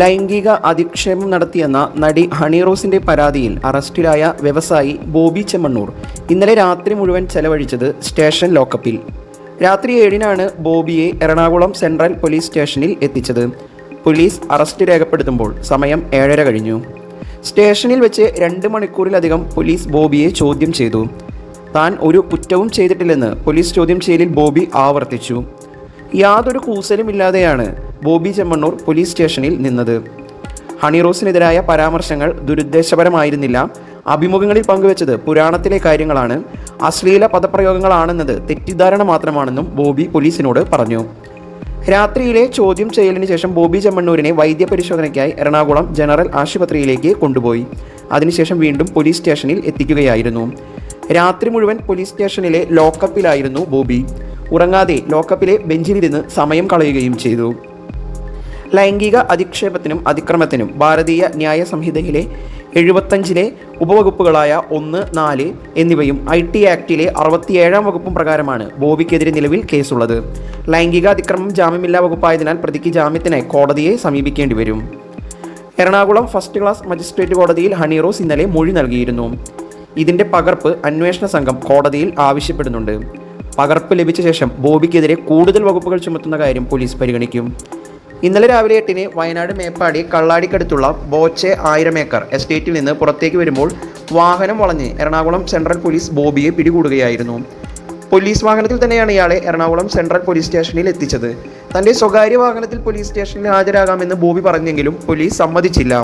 ലൈംഗിക അധിക്ഷേപം നടത്തിയെന്ന നടി ഹണി റോസിന്റെ പരാതിയിൽ അറസ്റ്റിലായ വ്യവസായി ബോബി ചെമ്മണ്ണൂർ ഇന്നലെ രാത്രി മുഴുവൻ ചെലവഴിച്ചത് സ്റ്റേഷൻ ലോക്കപ്പിൽ. രാത്രി ഏഴിനാണ് ബോബിയെ എറണാകുളം സെൻട്രൽ പോലീസ് സ്റ്റേഷനിൽ എത്തിച്ചത്. പോലീസ് അറസ്റ്റ് രേഖപ്പെടുത്തുമ്പോൾ സമയം ഏഴര കഴിഞ്ഞു. സ്റ്റേഷനിൽ വെച്ച് രണ്ട് മണിക്കൂറിലധികം പോലീസ് ബോബിയെ ചോദ്യം ചെയ്തു. താൻ ഒരു കുറ്റവും ചെയ്തിട്ടില്ലെന്ന് പോലീസ് ചോദ്യം ചെയ്യലിൽ ബോബി ആവർത്തിച്ചു. യാതൊരു കൂസലുമില്ലാതെയാണ് ബോബി ചെമ്മണ്ണൂർ പോലീസ് സ്റ്റേഷനിൽ നിന്നത്. ഹണിറോസിനെതിരായ പരാമർശങ്ങൾ ദുരുദ്ദേശപരമായിരുന്നില്ല. അഭിമുഖങ്ങളിൽ പങ്കുവച്ചത് പുരാണത്തിലെ കാര്യങ്ങളാണ്. അശ്ലീല പദപ്രയോഗങ്ങളാണെന്നത് തെറ്റിദ്ധാരണ മാത്രമാണെന്നും ബോബി പോലീസിനോട് പറഞ്ഞു. രാത്രിയിലെ ചോദ്യം ചെയ്യലിന് ശേഷം ബോബി ചെമ്മണ്ണൂരിനെ വൈദ്യപരിശോധനയ്ക്കായി എറണാകുളം ജനറൽ ആശുപത്രിയിലേക്ക് കൊണ്ടുപോയി. അതിനുശേഷം വീണ്ടും പോലീസ് സ്റ്റേഷനിൽ എത്തിക്കുകയായിരുന്നു. രാത്രി മുഴുവൻ പോലീസ് സ്റ്റേഷനിലെ ലോക്കപ്പിലായിരുന്നു ബോബി. ഉറങ്ങാതെ ലോക്കപ്പിലെ ബെഞ്ചിലിരുന്ന് സമയം കളയുകയും ചെയ്തു. ലൈംഗിക അധിക്ഷേപത്തിനും അതിക്രമത്തിനും ഭാരതീയ ന്യായ സംഹിതയിലെ എഴുപത്തഞ്ചിലെ ഉപവകുപ്പുകളായ ഒന്ന് നാല് എന്നിവയും ഐ ടി ആക്ടിലെ അറുപത്തിയേഴാം വകുപ്പും പ്രകാരമാണ് ബോബിക്കെതിരെ നിലവിൽ കേസുള്ളത്. ലൈംഗിക അതിക്രമം ജാമ്യമില്ലാ വകുപ്പായതിനാൽ പ്രതിക്ക് ജാമ്യത്തിനായി കോടതിയെ സമീപിക്കേണ്ടി വരും. എറണാകുളം ഫസ്റ്റ് ക്ലാസ് മജിസ്ട്രേറ്റ് കോടതിയിൽ ഹണീറോസ് ഇന്നലെ മൊഴി നൽകിയിരുന്നു. ഇതിന്റെ പകർപ്പ് അന്വേഷണ സംഘം കോടതിയിൽ ആവശ്യപ്പെടുന്നുണ്ട്. പകർപ്പ് ലഭിച്ച ശേഷം ബോബിക്കെതിരെ കൂടുതൽ വകുപ്പുകൾ ചുമത്തുന്ന കാര്യം പോലീസ് പരിഗണിക്കും. ഇന്നലെ രാവിലെ എട്ടിന് വയനാട് മേപ്പാടി കള്ളാടിക്കടുത്തുള്ള ബോച്ചെ ആയിരം ഏക്കർ എസ്റ്റേറ്റിൽ നിന്ന് പുറത്തേക്ക് വരുമ്പോൾ വാഹനം വളഞ്ഞ് എറണാകുളം സെൻട്രൽ പോലീസ് ബോബിയെ പിടികൂടുകയായിരുന്നു. പോലീസ് വാഹനത്തിൽ തന്നെയാണ് ഇയാളെ എറണാകുളം സെൻട്രൽ പോലീസ് സ്റ്റേഷനിൽ എത്തിച്ചത്. തന്റെ സ്വകാര്യ വാഹനത്തിൽ പോലീസ് സ്റ്റേഷനിൽ ഹാജരാകാമെന്ന് ബോബി പറഞ്ഞെങ്കിലും പോലീസ് സമ്മതിച്ചില്ല.